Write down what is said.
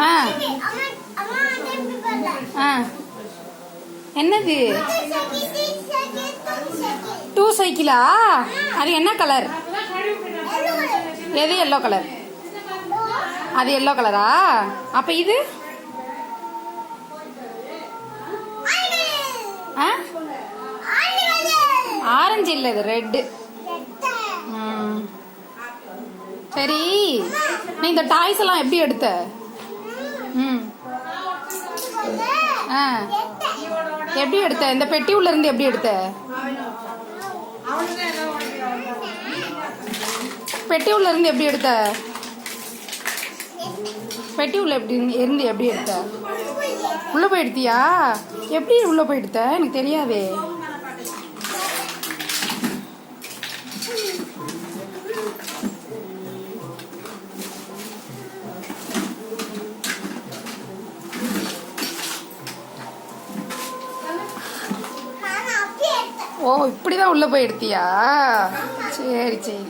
ஆ. ஆ. என்னது? டூ சைக்கிளா அது என்ன கலர் எது எல்லோ கலர் அது எல்லோ கலரா அப்ப இது? ஆ? ஆரஞ்சு இல்லை இது ரெட்டு சரி. நீ இந்த டாய்ஸ் எல்லாம் எப்படி எடுத்த? ம். ஆ. எப்படி எடுத்த? இந்த பெட்டி உள்ள இருந்து எப்படி எடுத்த? பெட்டி உள்ள இருந்து எப்படி எடுத்த? பெட்டி உள்ள எப்படி இருந்து எப்படி எடுத்த? உள்ள போயிடுத்தியா எப்படி உள்ள போயிடுத்த எனக்கு தெரியாதே. ஓ இப்படிதான் உள்ள போய் எடுத்தியா? சரி சரி.